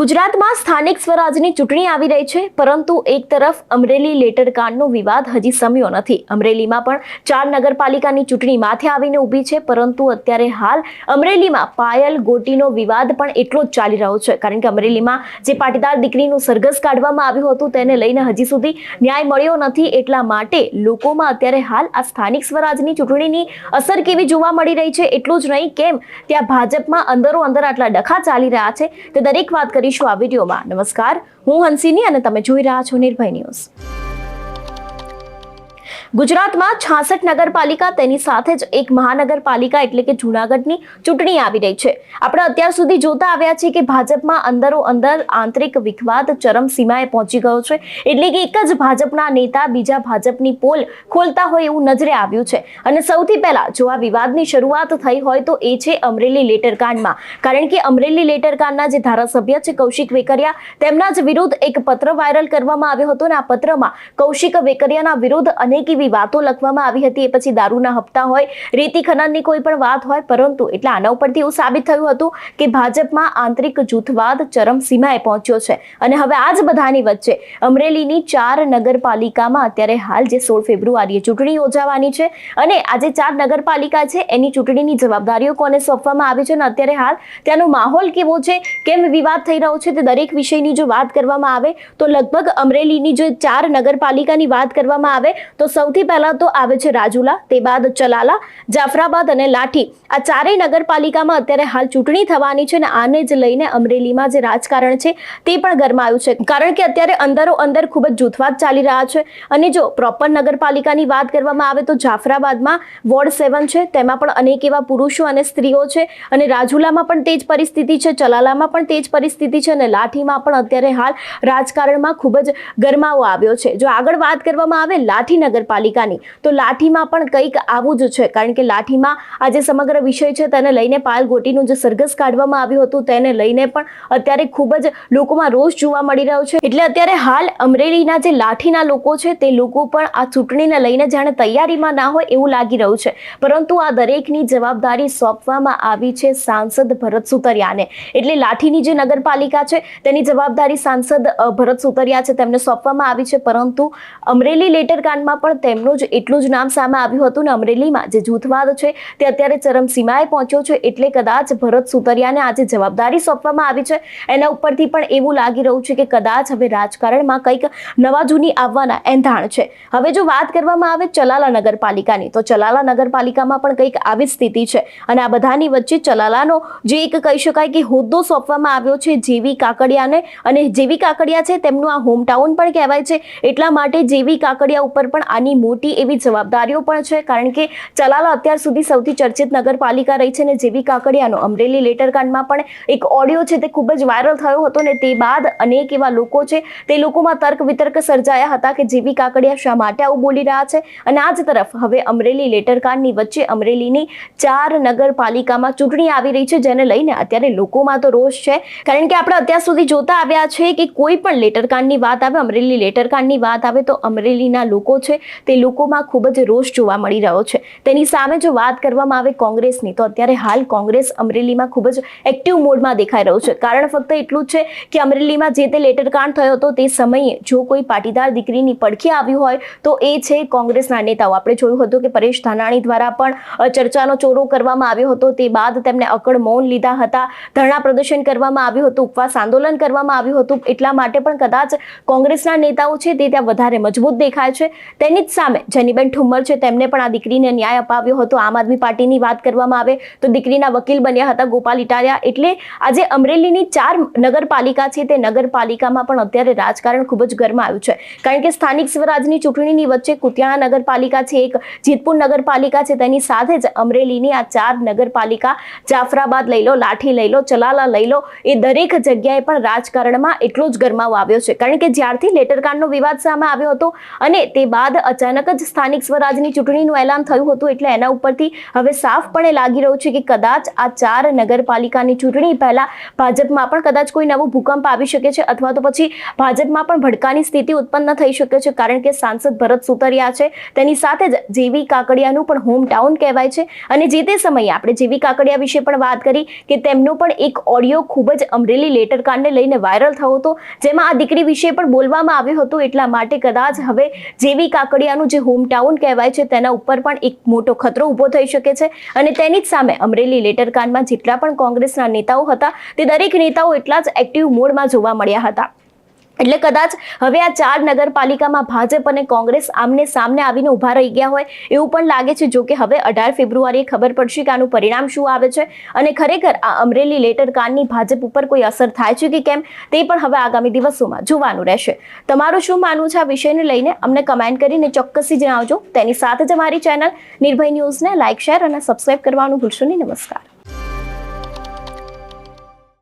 ગુજરાતમાં સ્થાનિક સ્વરાજની ચૂંટણી આવી રહી છે, પરંતુ એક તરફ અમરેલી લેટર કાર્ડનો વિવાદ હજી સમ્યો નથી. અમરેલીમાં પણ ચાર નગરપાલિકાની ચૂંટણી માથે આવીને ઊભી છે, પરંતુ અત્યારે હાલ અમરેલીમાં પાયલ ગોટીનો વિવાદ પણ એટલો જ ચાલી રહ્યો છે. કારણ કે અમરેલીમાં જે પાટીદાર દીકરીનું સરઘસ કાઢવામાં આવ્યું હતું, તેને લઈને હજી સુધી ન્યાય મળ્યો નથી. એટલા માટે લોકોમાં અત્યારે હાલ આ સ્થાનિક સ્વરાજની ચૂંટણીની અસર કેવી જોવા મળી રહી છે, એટલું જ નહીં, કેમ? ત્યાં ભાજપમાં અંદરો અંદર આટલા ડખા ચાલી રહ્યા છે. તે દરેક વાત કરીશું આ વિડીયોમાં. નમસ્કાર હું હંસિની અને તમે જોઈ રહ્યા છો નિર્ભય ન્યૂઝ. ગુજરાતમાં છાસઠ નગરપાલિકા તેની સાથે જ એક મહાનગરપાલિકા એટલે કે જૂનાગઢની ચૂંટણી આવી રહી છે. આપણે અત્યાર સુધી જોતા આવ્યા છીએ કે ભાજપમાં અંદરો અંદર આંતરિક વિખવાદ ચરમસીમાએ પહોંચી ગયો છે. એટલે કે એક જ ભાજપના નેતા બીજા ભાજપની પોલ ખોલતા હોય એવું નજરે આવ્યું છે. અને સૌથી પહેલા જો આ વિવાદની શરૂઆત થઈ હોય તો એ છે અમરેલી લેટર કાંડમાં. કારણ કે અમરેલી લેટર કાંડના જે ધારાસભ્ય છે કૌશિક વેકરિયા, તેમના જ વિરુદ્ધ એક પત્ર વાયરલ કરવામાં આવ્યો હતો અને આ પત્રમાં કૌશિક વેકરિયાના વિરુદ્ધ અનેક એવી વાતો લખવામાં આવી હતી, એ પછી દારૂના હપ્તા હોય, રેતી ખનનની કોઈ પણ વાત હોય, પરંતુ એટલે આના ઉપરથી એવું સાબિત થયું હતું કે ભાજપમાં આંતરિક જૂથવાદ ચરમસીમાએ પહોંચ્યો છે. અને હવે આ જ બધાની વચ્ચે અમરેલીની ચાર નગરપાલિકામાં અત્યારે હાલ જે સોળ ફેબ્રુઆરીએ ચૂંટણી યોજાવાની છે અને આ ચાર નગરપાલિકા છે, એની ચૂંટણીની જવાબદારીઓ કોને સોંપવામાં આવી છે અને અત્યારે હાલ ત્યાંનો માહોલ કેવો છે, કેમ વિવાદ થઈ રહ્યો છે, તે દરેક વિષયની જો વાત કરવામાં આવે, તો લગભગ અમરેલીની જો ચાર નગરપાલિકાની વાત કરવામાં આવે, તો સૌથી પહેલા તો આવે છે રાજુલા, તે બાદ ચલાલા, જાફરાબાદ અને લાઠી. આ ચારેય નગરપાલિકામાં અત્યારે હાલ ચૂંટણી થવાની છે અને આને જ લઈને અમરેલીમાં જે રાજકારણ છે તે પણ ગરમાયું છે. કારણ કે અત્યારે અંદરો અંદર ખૂબ જ જૂથવાદ ચાલી રહ્યા છે. અને જો પ્રોપર નગરપાલિકાની વાત કરવામાં આવે તો જાફરાબાદમાં વોર્ડ સેવન છે, તેમાં પણ અનેક એવા પુરુષો અને સ્ત્રીઓ છે. અને રાજુલામાં પણ તે જ પરિસ્થિતિ છે, ચલાલામાં પણ તે જ પરિસ્થિતિ છે અને લાઠીમાં પણ અત્યારે હાલ રાજકારણમાં ખૂબ જ ગરમાવો આવ્યો છે. જો આગળ વાત કરવામાં આવે, લાઠી નગરપાલિકાની તો લાઠીમાં પણ કંઈક આવું જ છે. કારણ કે લાઠીમાં આ જે સમગ્ર વિષય છે તેને લઈને પાયલ ગોટીનું જે સરઘસ કાઢવામાં આવ્યું હતું તેને લઈને પણ અત્યારે ખૂબ જ લોકોમાં રોષ જોવા મળી રહ્યો છે. એટલે અત્યારે હાલ અમરેલીના જે લાઠીના લોકો છે તે લોકો પણ આ ચૂંટણીને લઈને જાણે તૈયારીમાં ના હોય એવું લાગી રહ્યું છે. પરંતુ આ દરેકની જવાબદારી સોંપવામાં આવી છે સાંસદ ભરત સુતરિયાને. એટલે લાઠીની જે નગરપાલિકા છે તેની જવાબદારી સાંસદ ભરત સુતરિયા છે તેમને સોંપવામાં આવી છે. પરંતુ અમરેલી લેટર કાંડમાં પણ તેમનું જ એટલું જ નામ સામે આવ્યું હતું ને અમરેલીમાં. જે જૂથવાદ છે તે અત્યારે ચરમસીમાએ પહોંચ્યો છે, એટલે કદાચ ભરત સુતરિયાને આજે જવાબદારી સોંપવામાં આવી છે. એના ઉપરથી પણ એવું લાગી રહ્યું છે કે કદાચ હવે રાજકારણમાં કંઈક નવા જૂની આવવાના એંધાણ છે. હવે જો વાત કરવામાં આવે ચલાલા નગરપાલિકાની, તો ચલાલા નગરપાલિકામાં પણ કંઈક આવી સ્થિતિ છે. અને આ બધાની વચ્ચે ચલાલાનો જે એક કહી શકાય કે હોદ્દો સોંપવામાં આવ્યો છે, જેવી કાકડિયાને અને જેવી કાકડિયા છે, તેમનું આ હોમટાઉન પણ કહેવાય છે. એટલા માટે જેવી કાકડિયા ઉપર પણ આની મોટી એવી જવાબદારીઓ પણ છે, કારણ કે ચલાલા અત્યાર સુધી સૌથી ચર્ચિત નગરપાલિકા રહી છે અને જેવી કાકડિયાનો અમરેલી લેટર કાંડમાં પણ એક ઓડિયો છે તે ખૂબ જ વાયરલ થયો હતો ને તે બાદ અનેક એવા લોકો છે તે લોકોમાં તર્ક વિતર્ક સર્જાયા હતા કે જેવી કાકડિયા શા માટે આવું બોલી રહ્યા છે. અને આ જ તરફ હવે અમરેલી લેટર કાંડની વચ્ચે અમરેલીની ચાર નગરપાલિકામાં ચૂંટણી આવી રહી છે, જેને લઈને અત્યારે લોકોમાં તો રોષ છે. કારણ કે આપણે અત્યાર સુધી જોતા આવ્યા છે કે કોઈ પણ લેટર કાંડની વાત આવે, અમરેલી લેટર કાંડની વાત આવે તો અમરેલીના લોકો છે તે લોકોમાં ખૂબ જ રોષ જોવા મળી રહ્યો છે. તેની સામે જો વાત કરવામાં આવે કોંગ્રેસની, તો અત્યારે હાલ કોંગ્રેસ અમરેલીમાં ખૂબ જ એક્ટિવ મોડમાં દેખાઈ રહ્યું છે. કારણ ફક્ત એટલું જ છે કે અમરેલીમાં જે તે લેટર કાંડ થયો હતો, તે સમયે જો કોઈ પાટીદાર દીકરીની પડખી આવ્યું હોય, તો એ છે કોંગ્રેસના નેતાઓ. આપણે જોયું હતું કે પરેશ ધાનાણી દ્વારા પણ ચર્ચાનો ચોરો કરવામાં આવ્યો હતો. તે બાદ તેમને અકડ મૌન લીધા હતા. ધરણા પ્રદર્શન કરવામાં આવ્યું હતું. ઉપવાસ આંદોલન કરવામાં આવ્યું હતું. એટલા માટે પણ કદાચ કોંગ્રેસના નેતાઓ છે તે ત્યાં વધારે મજબૂત દેખાય છે. તેની જ સામે જેનીબેન ઠુમ્મર છે, તેમને પણ આ દીકરીને ન્યાય અપાવ્યો હતો. આમ આદમી પાર્ટીની વાત કરવામાં આવે તો દીકરીના વકીલ બન્યા હતા ગોપાલ ઇટાલિયા એટલે આજે અમરેલીની ચાર નગરપાલિકા છે, તે નગરપાલિકામાં પણ અત્યારે રાજકારણ ખૂબ જ ગરમ આવ્યું છે. કારણ કે સ્થાનિક સ્વરાજની ચૂંટણીની વચ્ચે કુતિયાણા નગરપાલિકા છે, એક જીતપુર નગરપાલિકા છે, તેની સાથે જ અમરેલીની આ ચાર નગરપાલિકા જાફરાબાદ લઈ લો, લાઠી લઈ લો, ચલાલા લઈ લો, એ દરેક જગ્યાએ પણ રાજકારણમાં એટલો જ ગરમાવો આવ્યો છે. કારણ કે જ્યારથી લેટરકાર્ડનો વિવાદ સામે આવ્યો હતો અને તે બાદ અચાનક જ સ્થાનિક સ્વરાજની ચૂંટણીનું એલાન થયું હતું એટલે એના ઉપરથી હવે સાફપણે લાગી રહ્યું છે કે કદાચ આ ચાર નગરપાલિકાની ચૂંટણી પહેલા ભાજપમાં પણ કદાચ કોઈ નવો ભૂકંપ આવી શકે છે અથવા તો પછી ભાજપમાં પણ ભડકાની સ્થિતિ ઉત્પન્ન થઈ શકે છે કારણ કે સાંસદ ભરત સુતરિયા છે. તેની સાથે જ જેવી કાકડિયાનું પણ હોમ ટાઉન કહેવાય છે. અને જે તે સમયે આપણે જેવી કાકડિયા વિશે પણ વાત કરી કે તેમનો પણ એક ઓડિયો ખૂબ જ અમરેલી લેટર કાંડને લઈને વાયરલ થયો હતો. જેમાં આ દીકરી વિશે પણ બોલવામાં આવ્યું હતું એટલા માટે કદાચ હવે જેવી કાકડિયાનું જે હોમ ટાઉન કહેવાય છે, તેના ઉપર પણ એક મોટો ખતરો ઊભો થઈ શકે છે. અને તેની જ સામે અમરેલી લેટર કાંડમાં જેટલા પણ કોંગ્રેસના નેતાઓ હતા, તે દરેક નેતાઓ એટલા જ એક્ટિવ મોડમાં જોવા મળ્યા હતા. એટલે કદાચ હવે આ ચાર નગરપાલિકામાં ભાજપ અને કોંગ્રેસ આમને સામને આવીને ઊભા રહી ગયા હોય એવું પણ લાગે છે જો કે હવે અઢાર ફેબ્રુઆરીએ ખબર પડશે કે આનું પરિણામ શું આવે છે. અને ખરેખર આ અમરેલી લેટર કાંડની ભાજપ ઉપર કોઈ અસર થાય છે કે કેમ? તે પણ હવે આગામી દિવસોમાં જોવાનું રહેશે. તમારું શું માનવું છે આ વિષયને લઈને? અમને કમેન્ટ કરીને ચોક્કસથી જણાવજો. તેની સાથે જ અમારી ચેનલ નિર્ભય ન્યૂઝને લાઇક શેર અને સબસ્ક્રાઇબ કરવાનું ભૂલશો નહીં. નમસ્કાર.